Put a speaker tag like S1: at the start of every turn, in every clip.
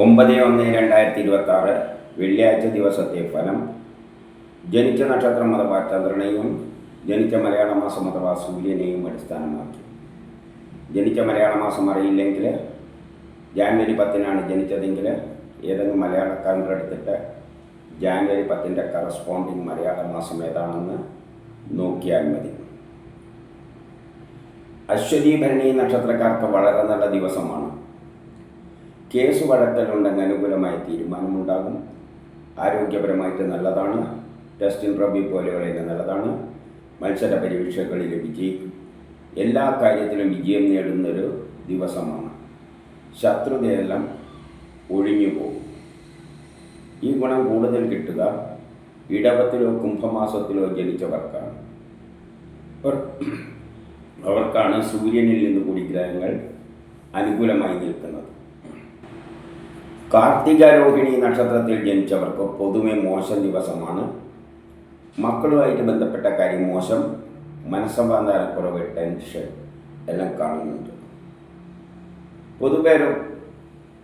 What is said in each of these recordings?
S1: ഒമ്പത് ഒന്ന് രണ്ടായിരത്തി ഇരുപത്തി ആറ് വെള്ളിയാഴ്ച ദിവസത്തെ ഫലം ജനിച്ച നക്ഷത്രം അഥവാ ചന്ദ്രനെയും ജനിച്ച മലയാള മാസം അഥവാ സൂര്യനെയും അടിസ്ഥാനമാക്കി. ജനിച്ച മലയാള മാസം അറിയില്ലെങ്കിൽ ജാനുവരി പത്തിനാണ് ജനിച്ചതെങ്കിൽ ഏതെങ്കിലും മലയാള കലണ്ടർ എടുത്തിട്ട് ജാനുവരി പത്തിന്റെ കറസ്പോണ്ടിങ് മലയാള മാസം ഏതാണെന്ന് നോക്കിയാൽ മതി. അശ്വതി ഭരണി നക്ഷത്രക്കാർക്ക് വളരെ നല്ല ദിവസമാണ്. കേസ് വഴക്കലുണ്ടെങ്കിൽ അനുകൂലമായ തീരുമാനമുണ്ടാകും. ആരോഗ്യപരമായിട്ട് നല്ലതാണ്. ടെസ്റ്റിൻ റബി പോലെയുള്ള നല്ലതാണ്. മത്സര പരീക്ഷകളിൽ വിജയിക്കും. എല്ലാ കാര്യത്തിലും വിജയം നേടുന്നൊരു ദിവസമാണ്. ശത്രുതയെല്ലാം ഒഴിഞ്ഞു പോകും. ഈ ഗുണം കൂടുതൽ കിട്ടുക ഇടവത്തിലോ കുംഭമാസത്തിലോ ജനിച്ചവർക്കാണ്. അവർ- അവർക്കാണ് സൂര്യനിൽ നിന്ന് കൂടി ഗ്രഹങ്ങൾ അനുകൂലമായി നിൽക്കുന്നത്. കാർത്തിക രോഹിണി നക്ഷത്രത്തിൽ ജനിച്ചവർക്ക് പൊതുവെ മോശം ദിവസമാണ്. മക്കളുമായിട്ട് ബന്ധപ്പെട്ട കാര്യം മോശം. മനസ്സമാധാനക്കുറവ് ടെൻഷൻ എല്ലാം കാണുന്നുണ്ട്. പൊതുവെ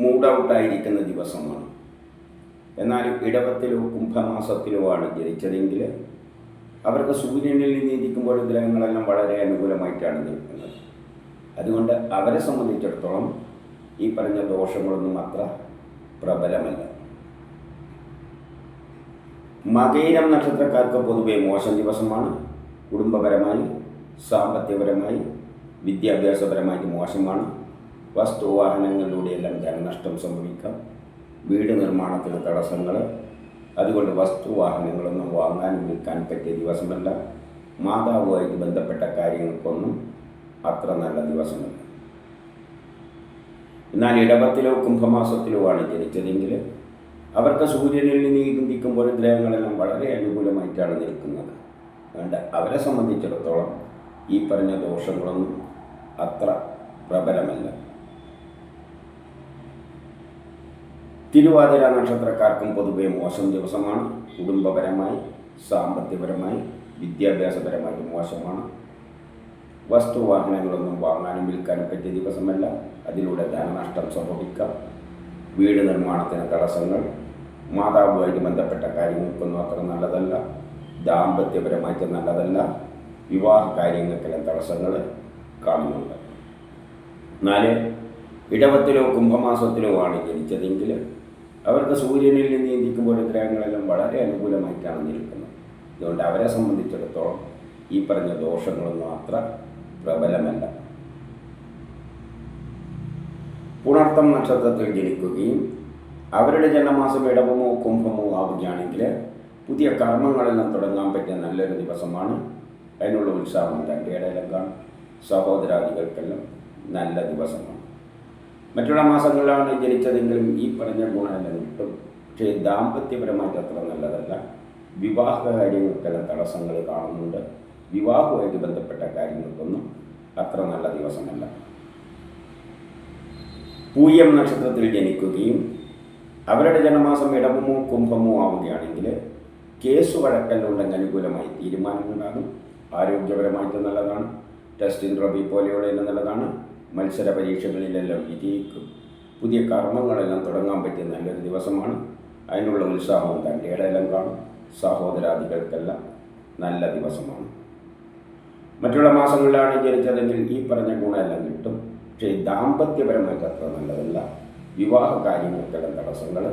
S1: മൂഡ് ഔട്ടായിരിക്കുന്ന ദിവസമാണ്. എന്നാൽ ഇടവത്തിലോ കുംഭമാസത്തിലോ ആണ് ജനിച്ചതെങ്കിൽ അവർക്ക് സൂര്യനിൽ നിന്നിരിക്കുമ്പോൾ ഗ്രഹങ്ങളെല്ലാം വളരെ അനുകൂലമായിട്ടാണ് നിൽക്കുന്നത്. അതുകൊണ്ട് അവരെ സംബന്ധിച്ചിടത്തോളം ഈ പറഞ്ഞ ദോഷങ്ങളൊന്നും അത്ര പ്രബലമല്ല. മകയിരം നക്ഷത്രക്കാർക്ക് പൊതുവെ മോശം ദിവസമാണ്. കുടുംബപരമായി സാമ്പത്തികപരമായി വിദ്യാഭ്യാസപരമായിട്ട് മോശമാണ്. വസ്തുവാഹനങ്ങളിലൂടെയെല്ലാം ധനനഷ്ടം സംഭവിക്കാം. വീട് നിർമ്മാണത്തിന് തടസ്സങ്ങൾ അതുകൊണ്ട് വസ്തുവാഹനങ്ങളൊന്നും വാങ്ങാനും വിൽക്കാൻ പറ്റിയ ദിവസമല്ല. മാതാവുമായിട്ട് ബന്ധപ്പെട്ട കാര്യങ്ങൾക്കൊന്നും അത്ര നല്ല ദിവസമല്ല. എന്നാൽ ഇടവത്തിലോ കുംഭമാസത്തിലോ ആണ് ജനിച്ചതെങ്കിൽ അവർക്ക് സൂര്യനിൽ നിന്ന് ചിന്തിക്കുമ്പോൾ ഗ്രഹങ്ങളെല്ലാം വളരെ അനുകൂലമായിട്ടാണ് നിൽക്കുന്നത്. അതുകൊണ്ട് അവരെ സംബന്ധിച്ചിടത്തോളം ഈ പറഞ്ഞ ദോഷങ്ങളൊന്നും അത്ര പ്രബലമല്ല. തിരുവാതിര നക്ഷത്രക്കാർക്കും പൊതുവെ മോശം ദിവസമാണ്. കുടുംബപരമായി സാമ്പത്തികപരമായി വിദ്യാഭ്യാസപരമായിട്ട് മോശമാണ്. വസ്തുവാഹനങ്ങളൊന്നും വാങ്ങാനും വിൽക്കാനും പറ്റിയ ദിവസമല്ല. അതിലൂടെ ധനനഷ്ടം സംഭവിക്കാം. വീട് നിർമ്മാണത്തിന് തടസ്സങ്ങൾ മാതാവുമായിട്ട് ബന്ധപ്പെട്ട കാര്യങ്ങൾക്കൊന്നും അത്ര നല്ലതല്ല. ദാമ്പത്യപരമായിട്ട് നല്ലതല്ല. വിവാഹ കാര്യങ്ങൾക്കെല്ലാം തടസ്സങ്ങൾ കാണുന്നുണ്ട്. നാല് ഇടവത്തിലോ കുംഭമാസത്തിലോ ആണ് ജനിച്ചതെങ്കിൽ അവർക്ക് സൂര്യനിൽ നിന്ന് ചിന്തിക്കുമ്പോൾ ഗ്രഹങ്ങളെല്ലാം വളരെ അനുകൂലമായിട്ടാണ് നിൽക്കുന്നത്. അതുകൊണ്ട് അവരെ സംബന്ധിച്ചിടത്തോളം ഈ പറഞ്ഞ ദോഷങ്ങളൊന്നും അത്ര പ്രബലമല്ല. പുണർത്തം നക്ഷത്രത്തിൽ ജനിക്കുകയും അവരുടെ ജന്മമാസം ഇടവമോ കുംഭമോ ആവുകയാണെങ്കിൽ പുതിയ കർമ്മങ്ങളെല്ലാം തുടങ്ങാൻ പറ്റിയ നല്ലൊരു ദിവസമാണ്. അതിനുള്ള ഉത്സാഹം തന്റെ ഇടയിലും സഹോദരാദികൾക്കെല്ലാം നല്ല ദിവസമാണ്. മറ്റുള്ള മാസങ്ങളിലാണ് ജനിച്ചതെങ്കിലും ഈ പറഞ്ഞ ഗുണമെല്ലാം കിട്ടും പക്ഷേ ദാമ്പത്യപരമായിട്ട് അത്ര നല്ലതല്ല. വിവാഹ കാര്യങ്ങൾക്കെല്ലാം തടസ്സങ്ങൾ കാണുന്നുണ്ട്. വിവാഹവുമായിട്ട് ബന്ധപ്പെട്ട കാര്യങ്ങൾക്കൊന്നും അത്ര നല്ല ദിവസമല്ല. പൂയം നക്ഷത്രത്തിൽ ജനിക്കുകയും അവരുടെ ജനമാസം ഇടവമോ കുംഭമോ ആവുകയാണെങ്കിൽ കേസ് വഴക്കല്ലുണ്ടെങ്കിൽ അനുകൂലമായി തീരുമാനമുണ്ടാകും. ആരോഗ്യപരമായിട്ട് നല്ലതാണ്. ടെസ്റ്റിൻ റബി പോലെയുള്ള നല്ലതാണ്. മത്സര പരീക്ഷകളിലെല്ലാം വിജയിക്കും. പുതിയ കർമ്മങ്ങളെല്ലാം തുടങ്ങാൻ പറ്റിയ നല്ലൊരു ദിവസമാണ്. അതിനുള്ള ഉത്സാഹവും തന്റെ ഇടയിലും കാണും. സഹോദരാദികൾക്കെല്ലാം നല്ല ദിവസമാണ്. മറ്റുള്ള മാസങ്ങളിലാണ് ജനിച്ചതെങ്കിൽ ഈ പറഞ്ഞ ഗുണമെല്ലാം കിട്ടും. പക്ഷേ ദാമ്പത്യപരമായിട്ട് അത്ര നല്ലതല്ല. വിവാഹ കാര്യങ്ങൾക്കെല്ലാം തടസ്സങ്ങൾ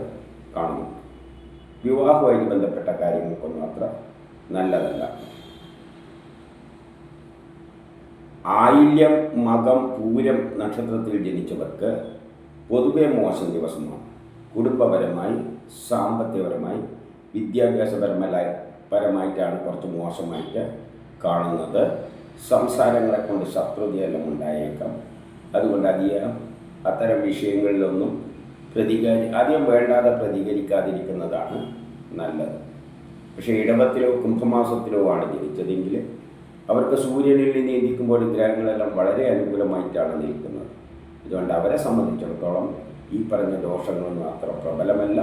S1: കാണുന്നു. വിവാഹവുമായി ബന്ധപ്പെട്ട കാര്യങ്ങൾക്കൊന്നും അത്ര നല്ലതല്ല. ആയില്യം മകം പൂരം നക്ഷത്രത്തിൽ ജനിച്ചവർക്ക് പൊതുവെ മോശം ദിവസമാണ്. കുടുംബപരമായി സാമ്പത്തികപരമായി വിദ്യാഭ്യാസപരമായ പരമായിട്ടാണ് കുറച്ച് മോശമായിട്ട് കാണുന്നത്. സംസാരങ്ങളെ കൊണ്ട് ശത്രുതയെല്ലാം ഉണ്ടായേക്കാം. അതുകൊണ്ട് അധികം അത്തരം വിഷയങ്ങളിലൊന്നും പ്രതികരി അധികം വേണ്ടാതെ പ്രതികരിക്കാതിരിക്കുന്നതാണ് നല്ലത്. പക്ഷേ ഇടവത്തിലോ കുംഭമാസത്തിലോ ആണ് ജനിച്ചതെങ്കിൽ അവർക്ക് സൂര്യനിൽ നിന്ന് ചിന്തിക്കുമ്പോൾ ഗ്രഹങ്ങളെല്ലാം വളരെ അനുകൂലമായിട്ടാണ് നിൽക്കുന്നത്. അതുകൊണ്ട് അവരെ സംബന്ധിച്ചിടത്തോളം ഈ പറഞ്ഞ ദോഷങ്ങളൊന്നും അത്ര പ്രബലമല്ല.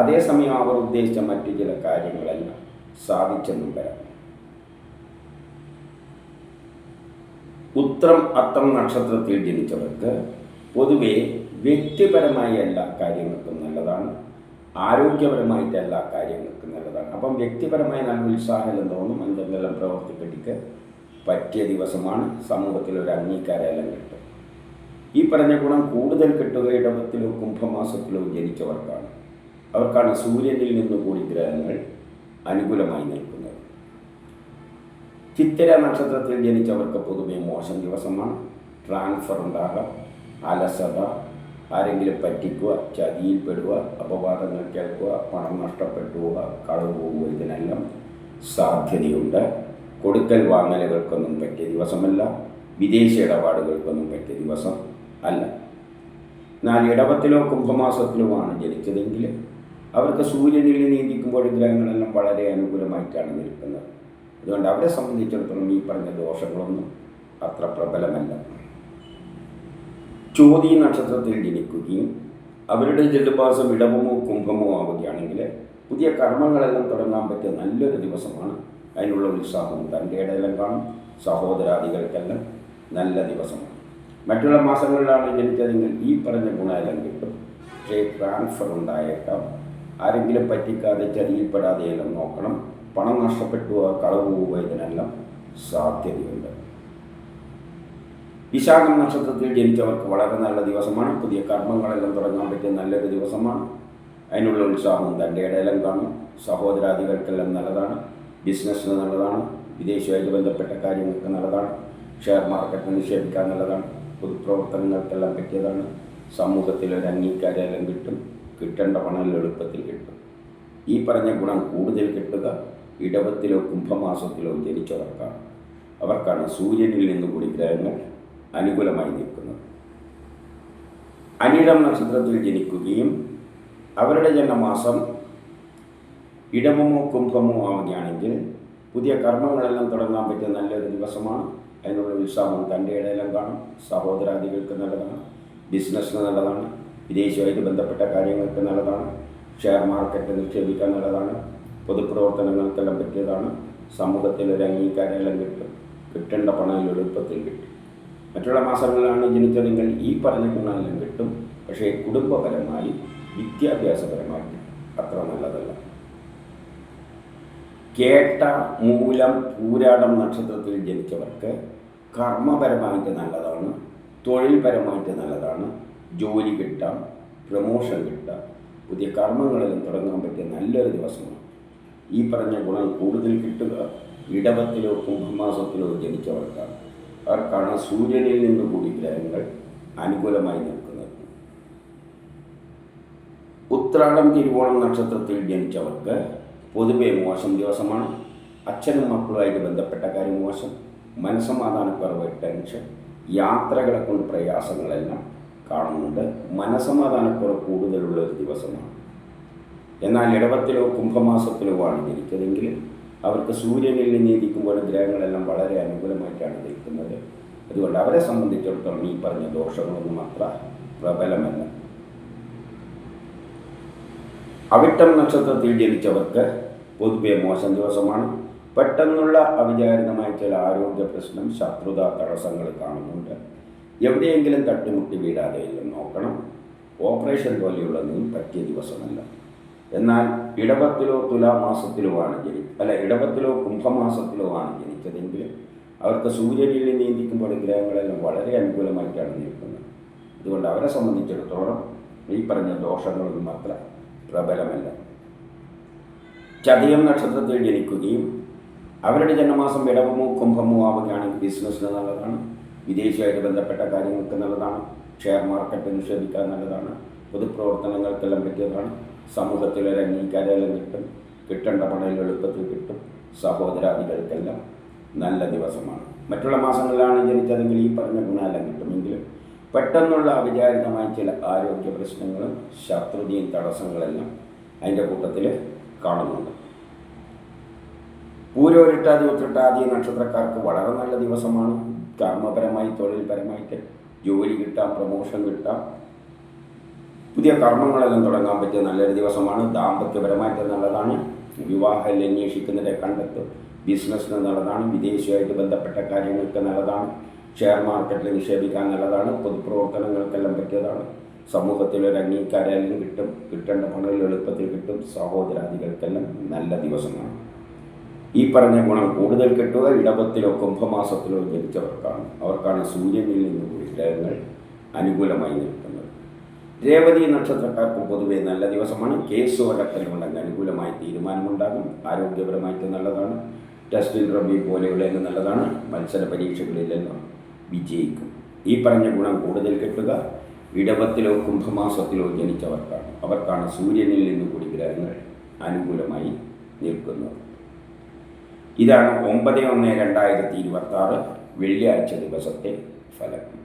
S1: അതേസമയം അവർ ഉദ്ദേശിച്ച മറ്റു ചില കാര്യങ്ങളെല്ലാം സാധിച്ചെന്നും വരാം. ഉത്രം അത്രം നക്ഷത്രത്തിൽ ജനിച്ചവർക്ക് പൊതുവെ വ്യക്തിപരമായ എല്ലാ കാര്യങ്ങൾക്കും നല്ലതാണ്. ആരോഗ്യപരമായിട്ട് എല്ലാ കാര്യങ്ങൾക്കും നല്ലതാണ്. അപ്പം വ്യക്തിപരമായ നല്ല ഉത്സാഹം തോന്നും എന്തെങ്കിലും പ്രവർത്തിക്കടിക്ക് പറ്റിയ ദിവസമാണ് സമൂഹത്തിൽ ഒരു അംഗീകാരമെല്ലാം കിട്ടും ഈ പറഞ്ഞ ഗുണം കൂടുതൽ കിട്ടുക ഇടവത്തിലോ കുംഭമാസത്തിലോ ജനിച്ചവർക്കാണ്. അവർക്കാണ് സൂര്യനിൽ നിന്ന് കൂടി ഗ്രഹങ്ങൾ അനുകൂലമായി നിൽക്കുന്നത്. ചിത്തിര നക്ഷത്രത്തിൽ ജനിച്ചവർക്ക് പൊതുവെ മോശം ദിവസമാണ്. ട്രാൻസ്ഫർ ഉണ്ടാകാം. അലസത ആരെങ്കിലും പറ്റിക്കുക ചതിയിൽപ്പെടുക അപവാദങ്ങൾ കേൾക്കുക പണം നഷ്ടപ്പെട്ടു കളവ് പോകുക ഇതിനെല്ലാം സാധ്യതയുണ്ട്. കൊടുക്കൽ വാങ്ങലുകൾക്കൊന്നും പറ്റിയ ദിവസമല്ല. വിദേശ ഇടപാടുകൾക്കൊന്നും പറ്റിയ ദിവസം അല്ല. എന്നാൽ ഇടവത്തിലോ കുംഭമാസത്തിലുമാണ് ജനിച്ചതെങ്കിൽ അവർക്ക് സൂര്യനിൽ നീന്തിക്കുമ്പോൾ ഗ്രഹങ്ങളെല്ലാം വളരെ അനുകൂലമായിട്ടാണ് നിൽക്കുന്നത്. അതുകൊണ്ട് അവരെ സംബന്ധിച്ചിടത്തോളം ഈ പറഞ്ഞ ദോഷങ്ങളൊന്നും അത്ര പ്രബലമല്ല. ചോതി നക്ഷത്രത്തിൽ ജനിക്കുകയും അവരുടെ ജലപാസം ഇടവമോ കുംഭമോ ആവുകയാണെങ്കിൽ പുതിയ കർമ്മങ്ങളെല്ലാം തുടങ്ങാൻ പറ്റിയ നല്ലൊരു ദിവസമാണ്. അതിനുള്ള ഉത്സാഹം തന്റെ ഇടയിലും കാണും. സഹോദരാദികൾക്കെല്ലാം നല്ല ദിവസമാണ്. മറ്റുള്ള മാസങ്ങളിലാണ് ജനിച്ചതെങ്കിൽ ഈ പറഞ്ഞ ഗുണമെല്ലാം കിട്ടും. പക്ഷേ ട്രാൻസ്ഫർ ഉണ്ടായേക്കാം. ആരെങ്കിലും പറ്റിക്കാതെ ചതിയിൽപ്പെടാതെയെല്ലാം നോക്കണം. പണം നഷ്ടപ്പെട്ടു കളവ് പോവുക ഇതിനെല്ലാം സാധ്യതയുണ്ട്. വിശാഖം നക്ഷത്രത്തിൽ ജനിച്ചവർക്ക് വളരെ നല്ല ദിവസമാണ്. പുതിയ കർമ്മങ്ങളെല്ലാം തുടങ്ങാൻ പറ്റിയ നല്ലൊരു ദിവസമാണ്. അതിനുള്ള ഉത്സാഹം തന്റെ ഇടയിലും കാണും. സഹോദരാദികൾക്കെല്ലാം നല്ലതാണ്. ബിസിനസ്സിന് നല്ലതാണ്. വിദേശവുമായിട്ട് ബന്ധപ്പെട്ട കാര്യങ്ങൾക്ക് നല്ലതാണ്. ഷെയർ മാർക്കറ്റ് നിക്ഷേപിക്കാൻ നല്ലതാണ്. പൊതുപ്രവർത്തനങ്ങൾക്കെല്ലാം പറ്റിയതാണ്. സമൂഹത്തിൽ ഒരു അംഗീകാരമെല്ലാം കിട്ടും. കിട്ടേണ്ട പണം എളുപ്പത്തിൽ കിട്ടും. ഈ പറഞ്ഞ ഗുണം കൂടുതൽ കിട്ടുക ഇടവത്തിലോ കുംഭമാസത്തിലോ ജനിച്ചവർക്കാണ്. അവർക്കാണ് സൂര്യനിൽ നിന്നുകൂടി ഗ്രഹങ്ങൾ അനുകൂലമായി നിൽക്കുന്നത്. അനിടം നക്ഷത്രത്തിൽ ജനിക്കുകയും അവരുടെ ജന്മമാസം ഇടമോ കുംഭമോ ആവുകയാണെങ്കിൽ പുതിയ കർമ്മങ്ങളെല്ലാം തുടങ്ങാൻ പറ്റിയ നല്ലൊരു ദിവസമാണ്. അതിനുള്ള ഉത്സാഹം തന്റെ ഇടയിലും കാണും. സഹോദരാദികൾക്ക് നല്ലതാണ്. ബിസിനസ്സിന് നല്ലതാണ്. വിദേശവുമായിട്ട് ബന്ധപ്പെട്ട കാര്യങ്ങൾക്ക് നല്ലതാണ്. ഷെയർ മാർക്കറ്റ് നിക്ഷേപിക്കാൻ നല്ലതാണ്. പൊതുപ്രവർത്തനങ്ങൾക്കെല്ലാം പറ്റിയതാണ്. സമൂഹത്തിൽ ഒരു അംഗീകാരമെല്ലാം കിട്ടും. കിട്ടേണ്ട പണം എളുപ്പത്തിൽ കിട്ടും. മറ്റുള്ള മാസങ്ങളിലാണ് ജനിച്ചതെങ്കിൽ ഈ പറഞ്ഞ ഗുണമെല്ലാം കിട്ടും. പക്ഷേ കുടുംബപരമായി വിദ്യാഭ്യാസപരമായിട്ട് അത്ര നല്ലതല്ല. കേട്ട മൂലം പൂരാടം നക്ഷത്രത്തിൽ ജനിച്ചവർക്ക് കർമ്മപരമായിട്ട് നല്ലതാണ്. തൊഴിൽപരമായിട്ട് നല്ലതാണ്. ജോലി കിട്ടാം. പ്രമോഷൻ കിട്ടാം. പുതിയ കർമ്മങ്ങളെല്ലാം തുടങ്ങാൻ പറ്റിയ നല്ലൊരു ദിവസമാണ്. ഈ പറഞ്ഞ ഗുണം കൂടുതൽ കിട്ടുക ഇടവത്തിലോ കുംഭമാസത്തിലോ ജനിച്ചവർക്കാണ്. അവർക്കാണ് സൂര്യനിൽ നിന്ന് കൂടി ഗ്രഹങ്ങൾ അനുകൂലമായി നിൽക്കുന്നത്. ഉത്രാടം തിരുവോണം നക്ഷത്രത്തിൽ ജനിച്ചവർക്ക് പൊതുവെ മോശം ദിവസമാണ്. അച്ഛനും മക്കളുമായിട്ട് ബന്ധപ്പെട്ട കാര്യം മോശം. മനസ്സമാധാനക്കുറവ് ടെൻഷൻ യാത്രകളെ കൊണ്ട് പ്രയാസങ്ങളെല്ലാം കാണുന്നുണ്ട്. മനസ്സമാധാനക്കുറവ് കൂടുതലുള്ള ഒരു ദിവസമാണ്. എന്നാൽ ഇടവത്തിലോ കുംഭമാസത്തിലോ ആണ് ജനിച്ചതെങ്കിൽ അവർക്ക് സൂര്യനിൽ നീതിക്കുമ്പോൾ ഗ്രഹങ്ങളെല്ലാം വളരെ അനുകൂലമായിട്ടാണ് നിൽക്കുന്നത് അതുകൊണ്ട് അവരെ സംബന്ധിച്ചിടത്തോളം ഈ പറഞ്ഞ ദോഷങ്ങളൊന്നും അത്ര പ്രബലമല്ല. അവിട്ടം നക്ഷത്രത്തിൽ ജനിച്ചവർക്ക് പൊതുവെ മോശം ദിവസമാണ്. പെട്ടെന്നുള്ള അവിചാരിതമായ ചില ആരോഗ്യ പ്രശ്നം ശത്രുത തടസ്സങ്ങൾ കാണുന്നുണ്ട്. എവിടെയെങ്കിലും തട്ടിമുട്ടി വീഴാതെ നോക്കണം. ഓപ്പറേഷൻ പോലെയുള്ളതൊന്നും പറ്റിയ ദിവസമല്ല. എന്നാൽ ഇടവത്തിലോ തുലാമാസത്തിലോ ആണ് ജനി അല്ല ഇടവത്തിലോ കുംഭമാസത്തിലോ ആണ് ജനിച്ചതെങ്കിൽ അവർക്ക് സൂര്യനിൽ നീന്തിക്കുമ്പോൾ ഗ്രഹങ്ങളെല്ലാം വളരെ അനുകൂലമായിട്ടാണ് നിൽക്കുന്നത്. അതുകൊണ്ട് അവരെ സംബന്ധിച്ചിടത്തോളം ഈ പറഞ്ഞ ദോഷങ്ങളൊന്നും അത്ര പ്രബലമല്ല. ചതയം നക്ഷത്രത്തിൽ ജനിക്കുകയും അവരുടെ ജന്മമാസം ഇടവമോ കുംഭമോ ആവുകയാണെങ്കിൽ ബിസിനസ്സിന് നല്ലതാണ് വിദേശമായിട്ട് ബന്ധപ്പെട്ട കാര്യങ്ങൾക്ക് നല്ലതാണ് ഷെയർ മാർക്കറ്റ് നിക്ഷേപിക്കാൻ നല്ലതാണ് പൊതുപ്രവർത്തനങ്ങൾക്കെല്ലാം പറ്റിയതാണ്. സമൂഹത്തിൽ ഒരു അംഗീകാരം കിട്ടും കിട്ടേണ്ട പണം എളുപ്പത്തിൽ കിട്ടും സഹോദരാദികൾക്കെല്ലാം നല്ല ദിവസമാണ്. മറ്റുള്ള മാസങ്ങളിലാണ് ജനിച്ചതെങ്കിൽ ഈ പറഞ്ഞ ഗുണമെല്ലാം കിട്ടുമെങ്കിലും പെട്ടെന്നുള്ള അവിചാരിതമായ ചില ആരോഗ്യ പ്രശ്നങ്ങളും ശത്രുതയും തടസ്സങ്ങളെല്ലാം അതിന്റെ കൂട്ടത്തിൽ കാണുന്നുണ്ട്. പൂരോരിട്ടാതി ഉത്രട്ടാതി നക്ഷത്രക്കാർക്ക് വളരെ നല്ല ദിവസമാണ്. കർമ്മപരമായി തൊഴിൽപരമായിട്ട് ജോലി കിട്ടാം പ്രമോഷൻ കിട്ടാം. പുതിയ കർമ്മങ്ങളെല്ലാം തുടങ്ങാൻ പറ്റിയ നല്ലൊരു ദിവസമാണ്. ദാമ്പത്യപരമായിട്ട് നല്ലതാണ്. വിവാഹം അന്വേഷിക്കുന്നതിനെ കണ്ടെത്തും. ബിസിനസ്സിന് നല്ലതാണ്. വിദേശവുമായിട്ട് ബന്ധപ്പെട്ട കാര്യങ്ങൾക്ക് നല്ലതാണ്. ഷെയർ മാർക്കറ്റിൽ നിക്ഷേപിക്കാൻ നല്ലതാണ്. പൊതുപ്രവർത്തനങ്ങൾക്കെല്ലാം പറ്റിയതാണ്. സമൂഹത്തിലൊരു അംഗീകാരം കിട്ടും. കിട്ടേണ്ട പണികൾ എളുപ്പത്തിൽ കിട്ടും. സഹോദരാദികൾക്കെല്ലാം നല്ല ദിവസമാണ്. ഈ പറഞ്ഞ ഗുണം കൂടുതൽ കിട്ടുക ഇടവത്തിലോ കുംഭമാസത്തിലോ ജനിച്ചവർക്കാണ്. അവർക്കാണ് സൂര്യനിൽ നിന്ന് ഗ്രഹങ്ങൾ അനുകൂലമായി നിൽക്കുന്നത്. രേവതി നക്ഷത്രക്കാർക്കും പൊതുവെ നല്ല ദിവസമാണ്. കേസ് വഴക്കലുണ്ടെങ്കിൽ അനുകൂലമായ തീരുമാനമുണ്ടാകും. ആരോഗ്യപരമായിട്ട് നല്ലതാണ്. ടെസ്റ്റ് റബി പോലെയുള്ളതിന് നല്ലതാണ്. മത്സര പരീക്ഷകളിലെല്ലാം വിജയിക്കും. ഈ പറഞ്ഞ ഗുണം കൂടുതൽ കിട്ടുക. ഇടവത്തിലോ കുംഭമാസത്തിലോ ജനിച്ചവർക്കാണ്. അവർക്കാണ് സൂര്യനിൽ നിന്ന് കൂടി ഗ്രഹങ്ങൾ അനുകൂലമായി നിൽക്കുന്നത്. ഇതാണ് ഒമ്പത് ഒന്ന് രണ്ടായിരത്തി ഇരുപത്തി ആറ് വെള്ളിയാഴ്ച ദിവസത്തെ ഫലം.